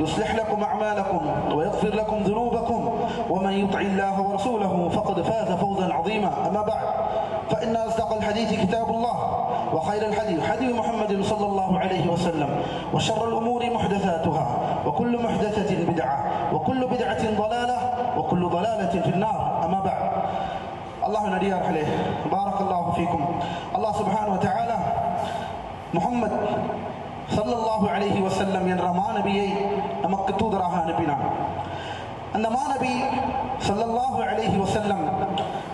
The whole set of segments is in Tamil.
يصلح لكم أعمالكم ويغفر لكم ذنوبكم ومن يطع الله ورسوله فقد فاز فوزا عظيما. أما بعد فإن أصدق الحديث كتاب الله وخير الحديث حديث محمد صلى الله عليه وسلم وشر الأمور محدثاتها وكل محدثة بدعة وكل بدعة ضلالة وكل ضلالة في النار. أما بعد الله نديار عليه بارك الله فيكم. الله سبحانه وتعالى محمد சல்லல்லாஹு ஸல்லல்லாஹு வசல்லம் என்ற மாணவியை நமக்கு தூதராக அனுப்பினான். அந்த மாணவி சல்லல்லாஹு அலைஹி வசல்லம்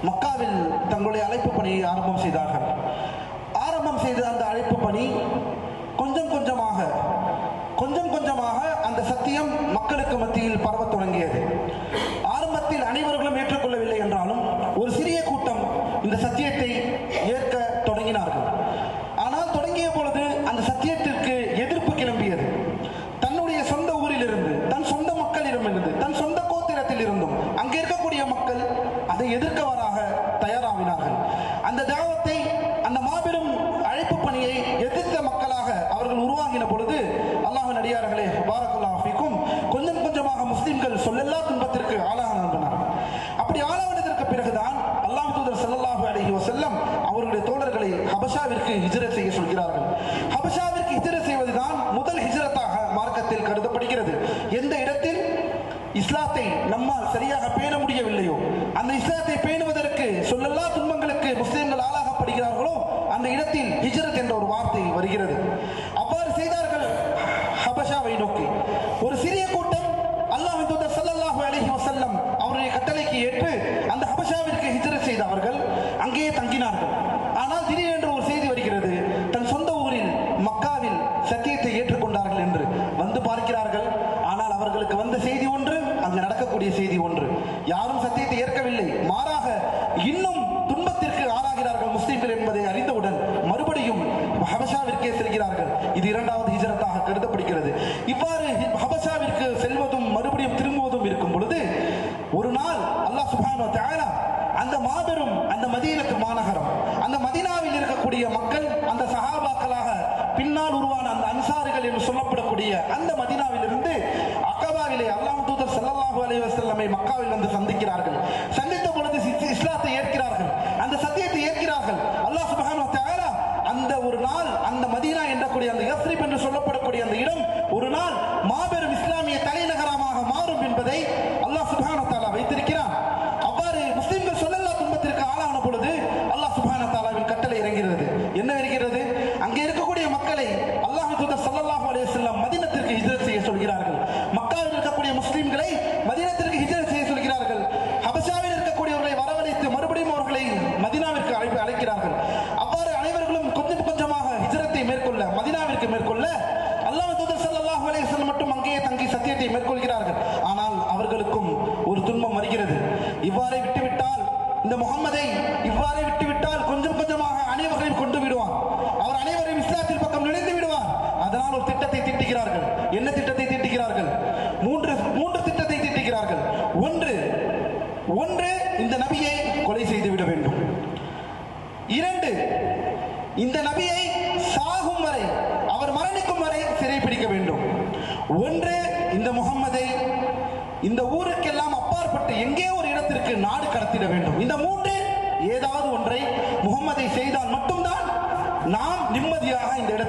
மக்காவில் தங்களுடைய அழைப்பு பணியை ஆரம்பம் செய்தார்கள். ஆரம்பம் செய்த அந்த அழைப்பு பணி கொஞ்சம் கொஞ்சமாக கொஞ்சம் கொஞ்சமாக அந்த சத்தியம் மக்களுக்கு மத்தியில் பரவத் தொடங்கியது. ஆரம்பத்தில் அனைவர்களும் ஏற்றுக்கொள்ளவில்லை என்றாலும் ஒரு சிறிய கூட்டம் இந்த சத்தியத்தை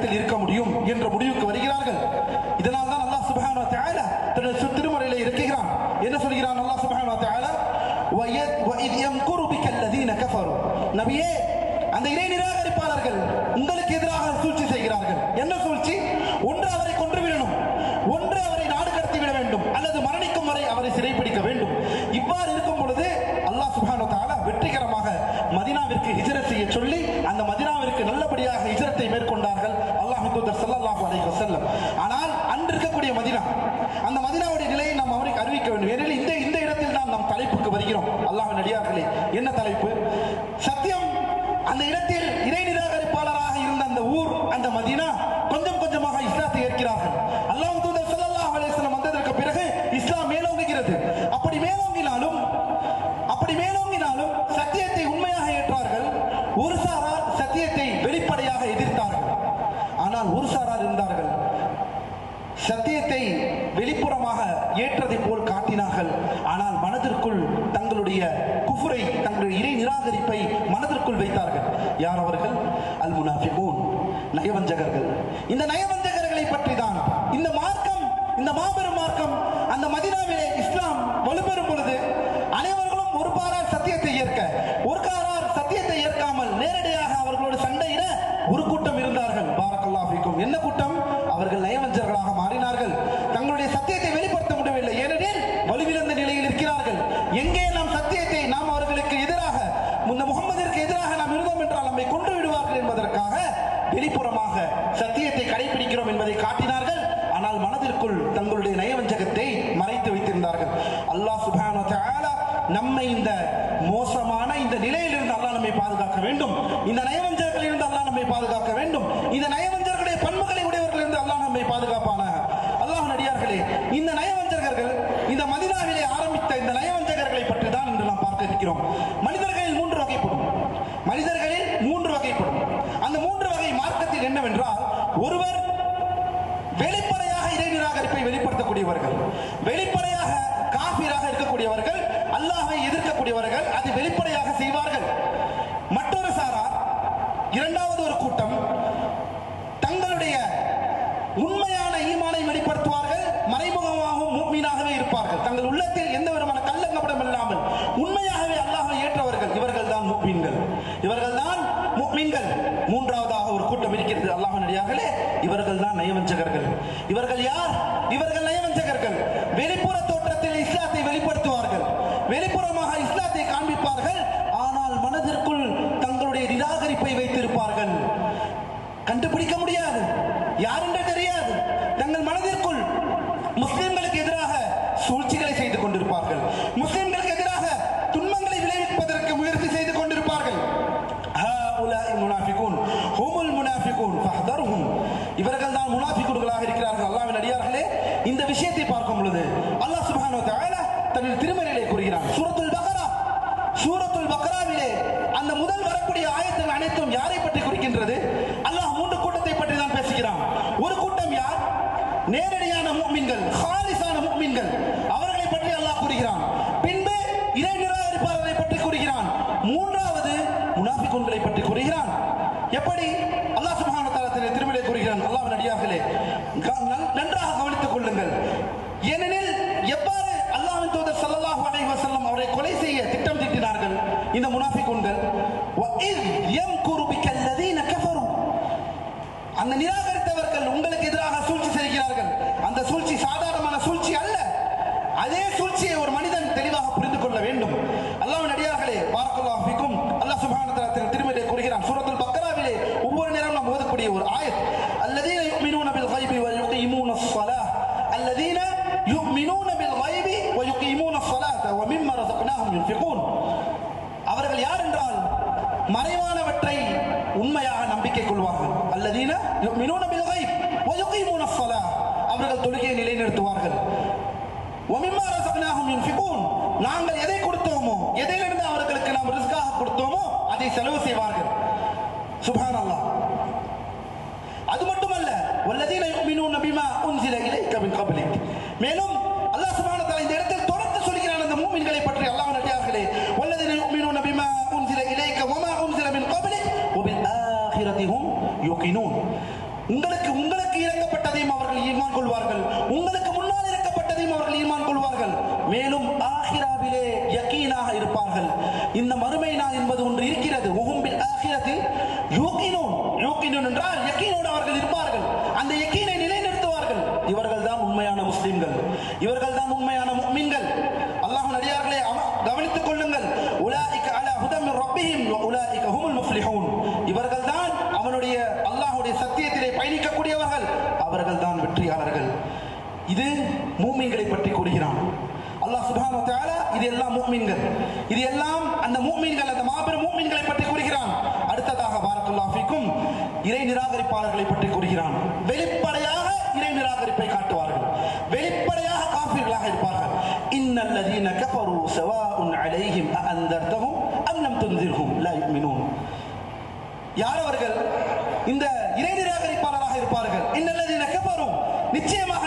pedir வெளிப்படையாக காபீராக இருக்கக்கூடியவர்கள் കൊണ്ടിരിപ്പാர்கள் அந்த நிராகரித்தவர்கள் உங்களுக்கு எதிராக சூழ்ச்சி செய்கிறார்கள். அந்த சூழ்ச்சி சாதனை என்று கூறுகிறான் வெளிப்படையாக இறை நிராகரிப்பை காட்டுவார்கள். வெளிப்படையாக காப்பீர்களாக இருப்பார்கள். இன்னல்லதீன கபரு சவாஉன் அலைஹிம் அந்தர்தஹும் அன்னம் துந்திர்ஹும் லா யுமினூன். யார் அவர்கள்? இந்த இறை நிராகரிப்பாளராக இருப்பார்கள். இன்னல்லதீன கபரும் நிச்சயமாக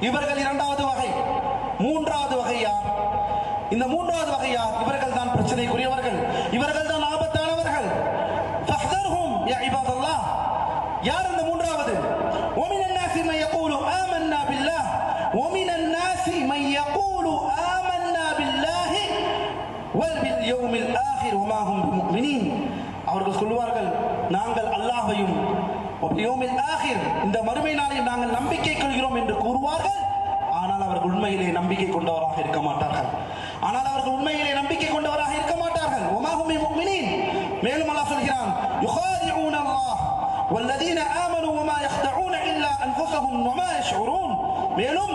இவர்கள் இரண்டாவது வகை. மூன்றாவது வகையா இந்த மூன்றாவது வகையா இவர்கள் தான் பிரச்சனைக்குரியவர்கள். லியோமில் ஆகிர் இந்த மறுமையினாலே நாங்கள் நம்பிக்கை கொள்கிறோம் என்று கூறுவார்கள் ஆனால் அவர்கள் உண்மையிலே நம்பிக்கை கொண்டவராக இருக்க மாட்டார்கள் ஆனால் அவர்கள் உண்மையிலே நம்பிக்கை கொண்டவராக இருக்க மாட்டார்கள் ஒமாகுமி முக்மினின் மேலும் அல்லாஹ் சொல்கிறான் யுகாதிஊன் அல்லாஹ் والذين آمنوا وما يخدعون إلا أنفسهم وما يشعرون மேலும்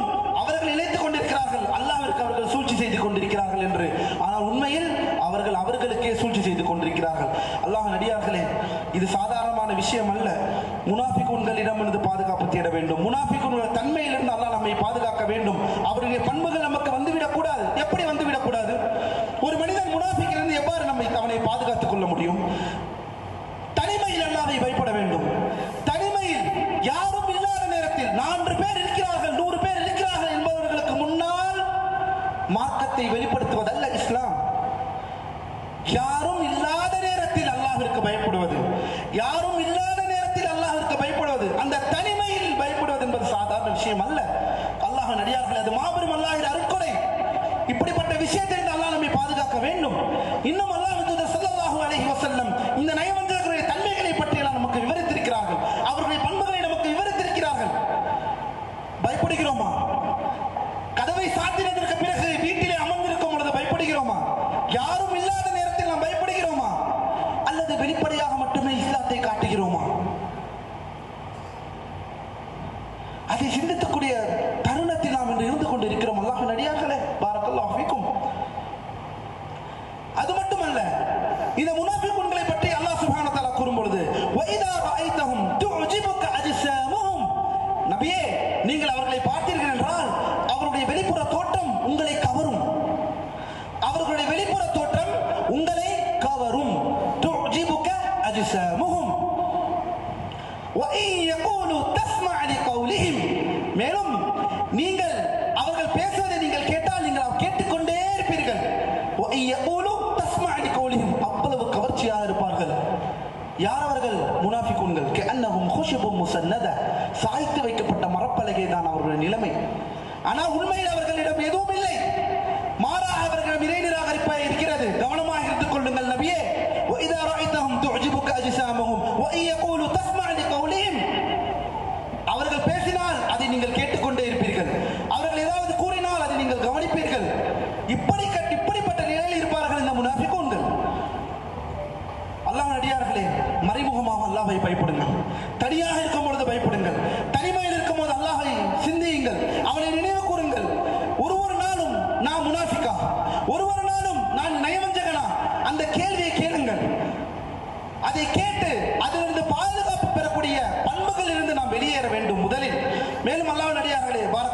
இருந்து பாதுகாப்பு தேட வேண்டும். முனாஃபிக்குடைய தன்மையிலிருந்து அல்லாஹ் நம்மை பாதுகாக்க வேண்டும். அவருடைய பண்புகள் நமக்கு வந்துவிடக் கூடாது. எப்படி வந்துவிடக் கூடாது? ஒரு மனிதன் முனாஃபிக்கிலிருந்து எவ்வாறு நம்மை அவனை பாதுகாத்துக் கொள்ள முடியும்? ஆனா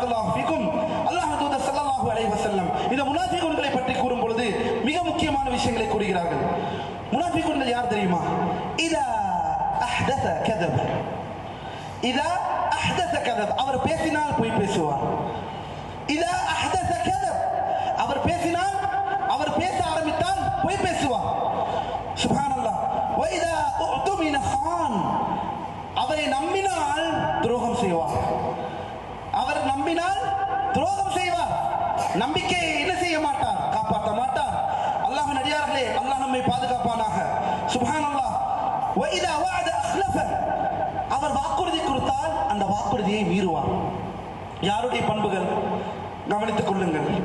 பாரகல்லாஹு பிக்கும் அல்லாஹ் தூதர் சல்லல்லாஹு அலைஹி வஸல்லம் இந்த பற்றி கூறும் மிக முக்கியமான விஷயங்களை கூறுகிறார்கள். முனாஃபிகுன்கள் யார் தெரியுமா? இதா அஹ்தஸ கதப். இதா அஹ்தஸ கதப். அவர் பேசினால் போய் பேசுவார். மீறுவான் யாருடைய பண்புகள்? கவனித்துக் கொள்ளுங்கள்.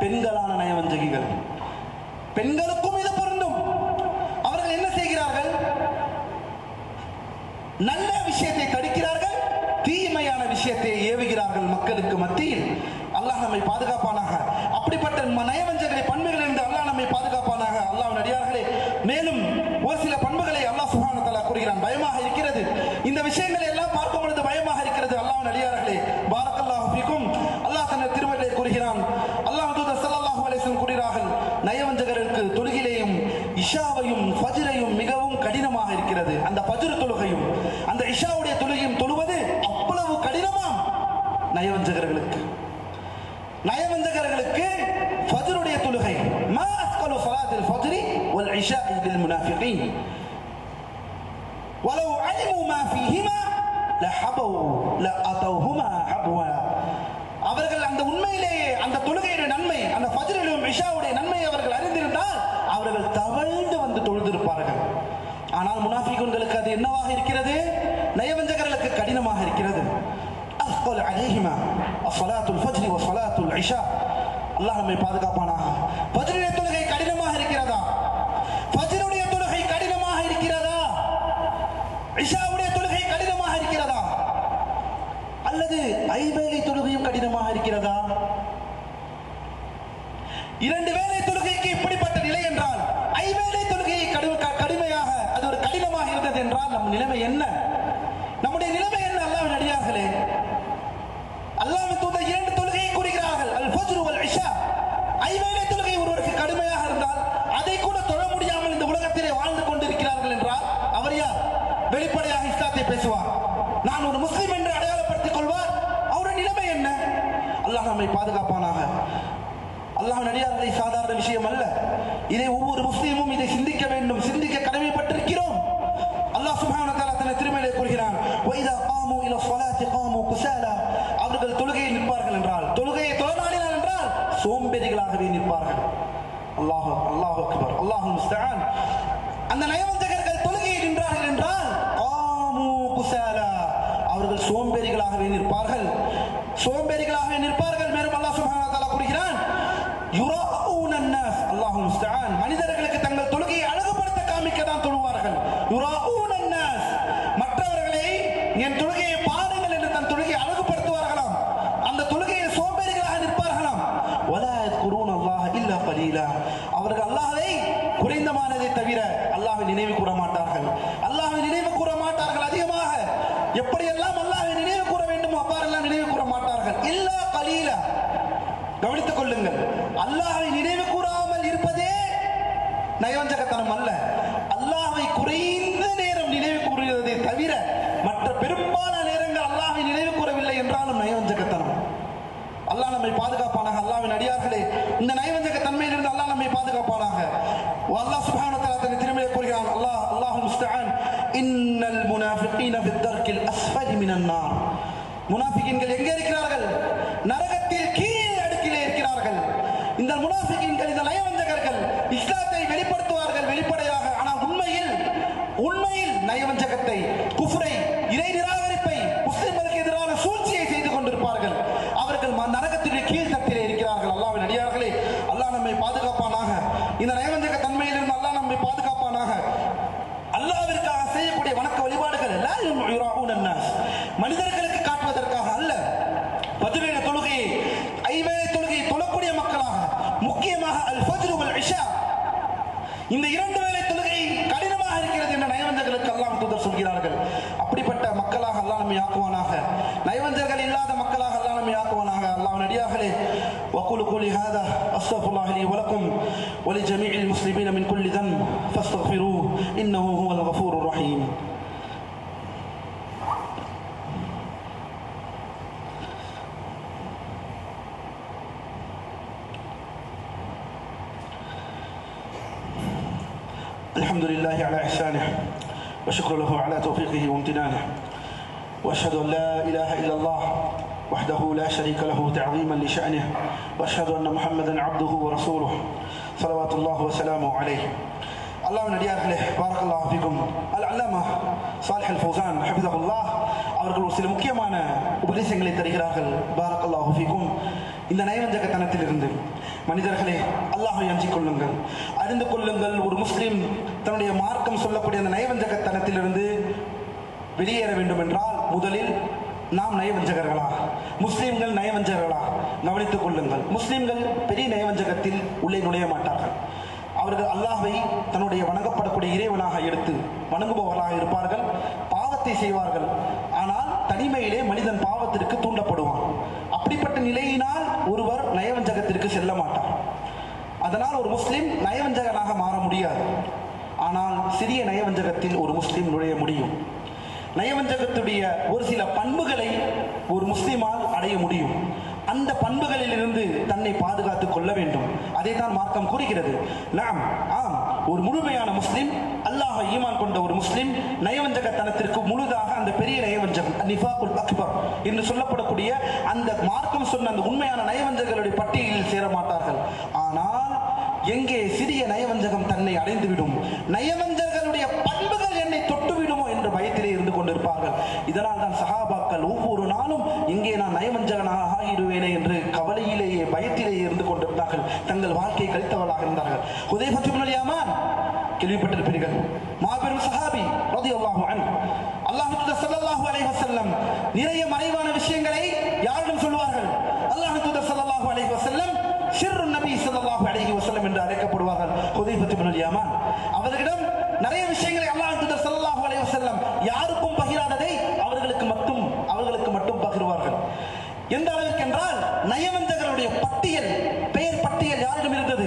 பெண்களான நயவஞ்சகிகள். பெண்களுக்கும் இது பொருந்தும். அவர்கள் என்ன செய்கிறார்கள்? நல்ல விஷயத்தை தடுக்கிறார்கள் தீமையான விஷயத்தை ஏவுகிறார்கள் மக்களுக்கு மத்தியில். அல்லாஹ் நம்மை பாதுகாப்பானாக. அப்படிப்பட்ட நயவஞ்சகரை பண்புகளிலிருந்து அல்லாஹ் நம்மை பாதுகாப்பு العلم ولو علموا ما فيهما لحبوا لأتوهما حبوا. அவர்கள் அந்த உண்மையிலேயே அந்த தொழுகையுடைய நன்மை அந்த ஃபஜ்ரிலும் இஷாவுடைய நன்மை அவர்கள் அறிந்திருந்தால் அவர்கள் தவழ்ந்து வந்து தொழுதிருப்பார்கள். ஆனால் முனாஃபிகுன்களுக்கு அது என்னவாக இருக்கிறது? நயவஞ்சகர்களுக்கு கடினமாக இருக்கிறது. அஸ்கல் அலேஹிமா அஸ்வலாத்துல் ஃபஜ்ரி வஸ்வலாத்துல் இஷா. அல்லாஹ் நம்மை பாதுகாப்பானாக. ஃபஜ்ரிய தொழுகை இருக்கிறதா? இரண்டு வேலை தொழுகைக்கு இப்படிப்பட்ட நிலை என்றால் ஐவேளை தொழுகையை கடுமையாக அது ஒரு கடினமாக இருந்தது என்றால் நம் நிலைமை என்ன? இஸ்லாமின் சாதாரண விஷயம் அல்ல. இதை ஒவ்வொரு முஸ்லீமும் இதை சிந்திக்க வேண்டும். சிந்தி الحمد لله على إحسانه وشكر له على توفيقه وامتنانه وأشهد أن لا إله إلا الله وحده لا شريك له تعظيما لشأنه وأشهد أن محمدا عبده ورسوله صلوات الله وسلامه عليه. الله من أهله بارك الله فيكم. العلامة صالح الفوزان حفظه الله أورك الرسول مكيمانا وبرسنجل تريك بارك الله فيكم. إلا نايرا جاكتنا تلغندر மனிதர்களே அல்லாஹை அஞ்சிக் கொள்ளுங்கள். அறிந்து கொள்ளுங்கள் ஒரு முஸ்லீம் தன்னுடைய மார்க்கம் சொல்லக்கூடிய அந்த நயவஞ்சகத்தனத்திலிருந்து வெளியேற வேண்டும் என்றால் முதலில் நாம் நயவஞ்சகர்களா முஸ்லிம்கள் நயவஞ்சகர்களா கவனித்துக் கொள்ளுங்கள். முஸ்லிம்கள் பெரிய நயவஞ்சகத்தில் உள்ளே நுழைய மாட்டார்கள். அவர்கள் அல்லாஹை தன்னுடைய வணங்கப்படக்கூடிய இறைவனாக எடுத்து வணங்குபவர்களாக இருப்பார்கள் பாவத்தை செய்வார்கள். ஆனால் தனிமையிலே மனிதன் பாவத்திற்கு தூண்டப்படுவான். அப்படிப்பட்ட நிலையினால் ஒருவர் நயவஞ்சகத்திற்கு செல்ல மாட்டார். அதனால் ஒரு முஸ்லீம் நயவஞ்சகனாக மாற முடியாது. ஆனால் சிறிய நயவஞ்சகத்தில் ஒரு முஸ்லீம் நுழைய முடியும். நயவஞ்சகத்துடைய ஒரு சில பண்புகளை ஒரு முஸ்லீமால் அடைய முடியும். அந்த பண்புகளில் இருந்து தன்னை பாதுகாத்துக் கொள்ள வேண்டும். அதை தான் மார்க்கம் கூறுகிறது. நாம் ஆம் ஒரு முழுமையான முஸ்லீம் அல்லாஹ் ஈமான் கொண்ட ஒரு முஸ்லிம் நயவஞ்சகத்தனத்திற்கு முழுதாக அந்த பெரிய நயவஞ்சகம் நிஃபாக்குல் அக்பர் என்று சொல்லப்படக்கூடிய அந்த மார்க்கம் சொன்ன அந்த உண்மையான நயவஞ்சகர்களுடைய பட்டியலில் சேர மாட்டார்கள் ஆனால் எங்கே சிறிய நயவஞ்சகம் தன்னை அடைந்துவிடும்? நயவஞ்சக பயத்திலே இருந்து கொண்டிருப்பார்கள். இதனால் தான் சஹாபாக்கள் ஒவ்வொரு நாளும் இங்கே நான் நயவஞ்சகனாக ஆகிடுவேனே என்று கவலையிலேயே பயத்திலேயே இருந்து கொண்டிருந்தார்கள். தங்கள் வாழ்க்கையை கழித்தவர்களாக இருந்தார்கள். ஹுதைபத்து யாமான் கேள்விப்பட்டிருப்பீர்கள். மாபெரும் சஹாபி ரலியல்லாஹு அன்ஹு. அல்லாஹ் ஸல்லல்லாஹு அலைஹி வசல்லம் நிறைய மறைவான விஷயங்களை யாரிடம் சொல்வார்கள் அல்லாஹ் தூதர் அலைஹி வஸல்லம் சிறு நபி ஸல்லல்லாஹு அலைஹி வசல்லம் என்று அழைக்கப்படுவார்கள். ஹுதைபத்து இப்னு யமான் அவர்களிடம் நிறைய விஷயங்களை அல்லாஹ் தூதர் ஸல்லல்லாஹு அலைஹி வஸல்லம் யாருக்கும் பகிராததை அவர்களுக்கு மட்டும் அவர்களுக்கு மட்டும் பகிர்வார்கள் எந்த அளவிற்கு என்றால் நயவஞ்சகருடைய பட்டியல் பெயர் பட்டியல் யாரிடம் இருந்தது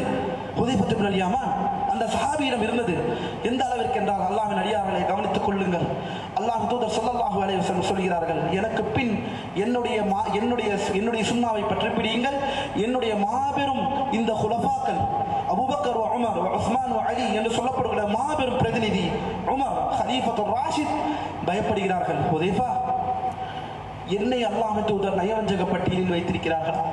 ஹுதைபத்து இப்னு யமான் அந்த சஹாபியிடம் இருந்தது எந்த அளவிற்கு என்றால் அல்லாஹ்வின் அடியார்களை கவனித்துக் கொள்ளுங்கள் அல்லாஹ் தூதர் ஸல்லல்லாஹு அலைஹி வஸல்லம் சொல்கிறார்கள் எனக்கு பின் என்னுடைய மா என்னுடைய என்னுடைய சுன்னாவை பற்றி பிடியுங்கள் என்னுடைய மாபெரும் இந்த குலஃபாக்கள் அபூபக்கர் வ உமர் வ உஸ்மான் வ அலி என்று சொல்லப்படுகிற மாபெரும் பிரதிநிதி உமர் ஹலீஃபத்து ராஷித் பயப்படுகிறார்கள். ஹுதைஃபா என்னை அல்லாஹ் தூதர் நயவஞ்சக பட்டியலில் வைத்திருக்கிறார்களா?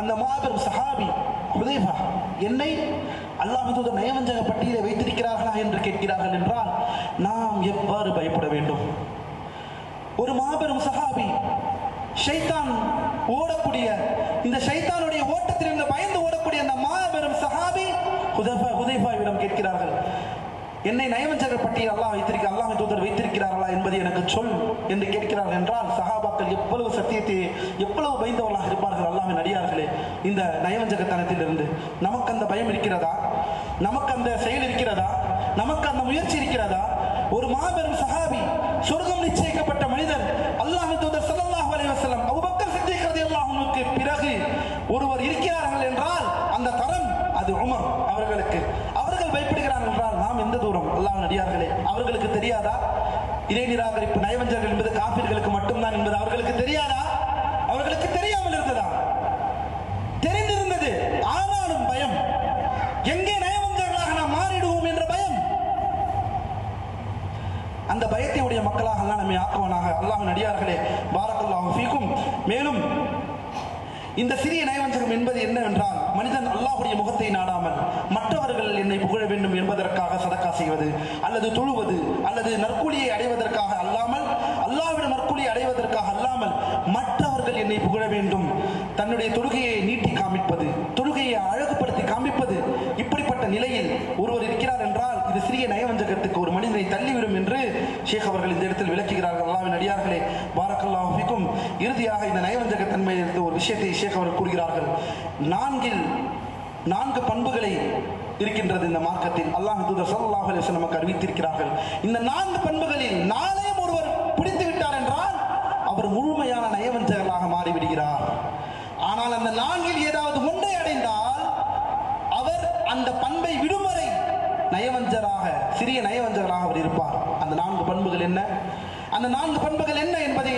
அந்த மாபெரும் சஹாபி ஹுதைஃபா என்னை அல்லாஹ் தூதர் நயவஞ்சக பட்டியலை வைத்திருக்கிறார்களா என்று கேட்கிறார்கள் என்றால் நாம் எவ்வாறு பயப்பட வேண்டும்? ஒரு மாபெரும் சஹாபி ஷைத்தான் ஓடக்கூடிய இந்த ஷைத்தானுடைய ஓட்டத்திலிருந்து பயந்து ஓடக்கூடிய அந்த மாபெரும் சஹாபி ஹுதைஃபா ஹுதைஃபாவிடம் கேட்கிறார்கள் என்னை நயவஞ்சகர் பட்டியல் அல்லாஹ் வைத்திருக்க அல்லாஹ் தூதர் வைத்திருக்கிறார்களா என்பதை எனக்கு சொல் என்று கேட்கிறார்கள் என்றால் சஹாபாக்கள் எவ்வளவு சத்தியத்தை எவ்வளவு பயந்தவர்களாக இருப்பார்கள் அல்லாமே அடியார்களே இந்த நயவஞ்சகத்தனத்திலிருந்து? நமக்கு அந்த பயம் இருக்கிறதா? நமக்கு அந்த செயல் இருக்கிறதா? நமக்கு அந்த முயற்சி இருக்கிறதா? ஒரு மாபெரும் சஹாபி சொர்க்கம் நிச்சயிக்கப்பட்ட மனிதர் ஆக்குவானாக. அல்லாஹ் நடிகார்களே பாரக்கல்லாஹு ஃபீக்கும். மேலும் இந்த சிறிய நயவஞ்சகம் என்பது என்னவென்றால் மனிதன் அல்லாஹுடைய முகத்தை நாடாமல் மற்றவர்கள் என்னை புகழ வேண்டும் என்பதற்காக சதக்கா செய்வது அல்லது தொழுவது அல்லது நற்கூலியை அடைவதற்காக அல்லாமல் அல்லாவிடம் நற்கூலியை அடைவதற்காக அல்லாமல் மற்றவர்கள் என்னை புகழ வேண்டும். தன்னுடைய தொழுகையை நீட்டி காமிப்பது தொழுகையை அழகுபடுத்தி காமிப்பது இப்படிப்பட்ட நிலையில் ஒருவர் இருக்கிறார் என்றால் இது சிறிய நயவஞ்சகத்துக்கு ஒரு மனிதனை தள்ளிவிடும் என்று ஷேக் அவர்கள் இந்த இடத்தில் விளக்குகிறார்கள். அல்லாவின் அடியார்களே பாரக்கல்லாஹிக்கும் இறுதியாக இந்த நயவஞ்சக தன்மை எடுத்த ஒரு விஷயத்தை ஷேக் அவர்கள் கூறுகிறார்கள். நான்கில் நான்கு பண்புகளை இருக்கின்றது இந்த மார்க்கத்தில். அல்லாஹ் தூதர் ஸல்லல்லாஹு அலைஹி நமக்கு அறிவித்திருக்கிறார்கள். இந்த நான்கு பண்புகளில் நாளை ஒருவர் பிடித்து விட்டார் என்றால் அவர் முழுமையான நயவஞ்சகர்களாக மாறிவிடுகிறார் ஆனால் அந்த நான்கில் ஏதாவது ஒன்றை அடைந்தால் அவர் அந்த பண்பை விடும் வரை நயவஞ்சராக சிறிய நயவஞ்சகனாக அவர் இருப்பார். அந்த நான்கு பண்புகள் என்ன? அந்த நான்கு பண்புகள் என்ன என்பதை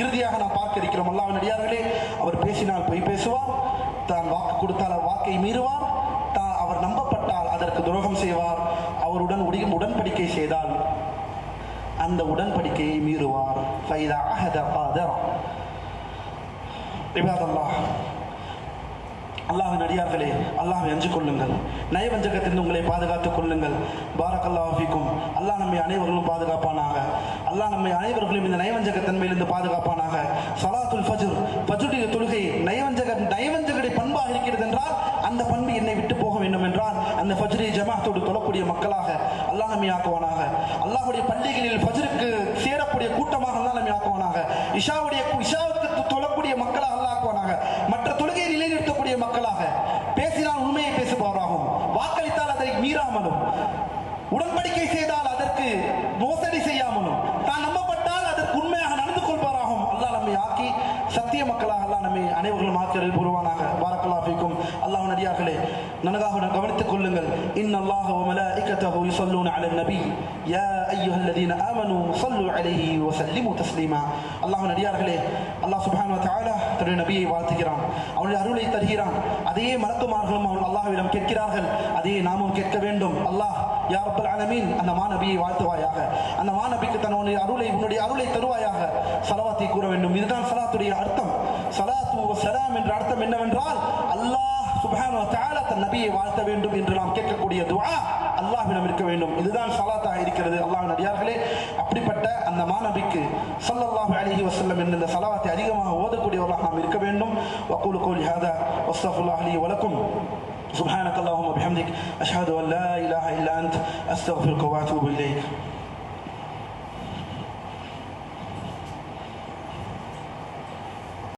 இறுதியாக நாம் பார்க்க இருக்கிறோம். அல்லாவின் அடியார்களே அவர் பேசினால் பொய் பேசுவார் தான் வாக்கு கொடுத்தால் அவர் வாக்கை மீறுவார் தான் அவர் நம்பப்பட்டால் அதற்கு துரோகம் செய்வார் அவருடன் உடையும் உடன்படிக்கை செய்தால் அந்த உடன்படிக்கையை மீறுவார். ஃபைதா அஹத காதர் இபாதல்லாஹ் அல்லாஹ் நடிகார்களே அல்லாஹை அஞ்சு கொள்ளுங்கள். நயவஞ்சகத்திலிருந்து உங்களை பாதுகாத்துக் கொள்ளுங்கள். பாரக்கல்லாஹ் அல்லாஹ் நம்மை அனைவர்களும் பாதுகாப்பானாக. அல்லாஹ் நம்மை அனைவர்களும் இந்த நயவஞ்சக தன்மையிலிருந்து பாதுகாப்பானாக. சலாத்துல் ஃபஜ்ர் ஃபஜ்ருடைய தொழுகை நயவஞ்சக நயவஞ்சகடைய பண்பாக இருக்கிறது என்றால் அந்த பண்பு என்னை விட்டு போக வேண்டும் என்றால் அந்த ஃபஜ்ரை ஜமாத்தோடு தொழக்கூடிய மக்களாக அல்லாஹ் நம்மை ஆக்குவானாக. அல்லாஹுடைய பள்ளிகளில் ஃபஜ்ருக்கு சேரக்கூடிய கூட்டமாக அல்லாஹ் நம்மை ஆக்குவானாக. இஷாவுடைய இஷாவுக்கு தொழக்கூடிய மக்களாக அல்லாஹ் ஆக்குவானாக. நிலைநிறுத்தக்கூடிய மக்களாக பேசினால் உண்மையை பேசுபவராகவும் வாக்களித்தால் அதை மீறாமலும் உடன்படிக்கை செய்தால் அதற்கு மோசடி செய்யாமலும் தான் நம்பப்பட்டால் அதற்கு உண்மையாக நடந்து கொள்பவராகவும் அல்லாஹ் நம்மை ஆக்கி சத்திய மக்களாக அல்லாஹ் நம்மை அனைவர்களும் ஆக்கியரில் புரிவானாக பாரக்கல்லா அல்லாஹ் நடிகார்களே நன்றாக கவனி கொள்ளுங்கள் இன் அல்லாஹ் وملائكته يصلون على النبي يا ايها الذين امنوا صلوا عليه وسلموا تسليما அல்லாஹ் நடிகார்களே அல்லாஹ் சுப்ஹானஹு வ தஆலா தன்னுடைய நபியை வாழ்த்துகிறான் அவனுடைய அருளை தருகிறான் அதையே மலக்குமார்களும் அவன் அல்லாஹ்விடம் கேட்கிறார்கள் அதையே நாமும் கேட்க வேண்டும் அல்லாஹ் யா ரப்பல் ஆலமீன் அந்த மாநபியை வாழ்த்துவாயாக அந்த மாநபிக்கு தன்னுடைய அருளை உன்னுடைய அருளை தருவாயாக சலவாத்தை கூற வேண்டும் இதுதான் சலாத்துடைய அர்த்தம் சலாத்து வ சலாம் என்ற அர்த்தம் என்னவென்றால் அல்லாஹ் சுப்ஹானஹு வ தஆலா தன் நபியை வாழ்த்த வேண்டும் என்று நாம் கேட்கக்கூடிய துஆ அல்லாஹ்விடம் இருக்க வேண்டும் இதுதான் சலாத்தாக இருக்கிறது அல்லாஹ்வின் அடியார்களே அப்படிப்பட்ட அந்த மாநபிக்கு ஸல்லல்லாஹு அலைஹி வஸல்லம் என்ற இந்த சலவாத்தை அதிகமாக ஓதக்கூடியவர்களாக நாம் இருக்க வேண்டும் வக்கூலு கௌலி ஹாதா வஸ்தஃபுல்லாஹ் லி வலக்கும் سبحانك اللهم وبحمدك أشهد أن لا إله إلا أنت أستغفرك وأتوب إليك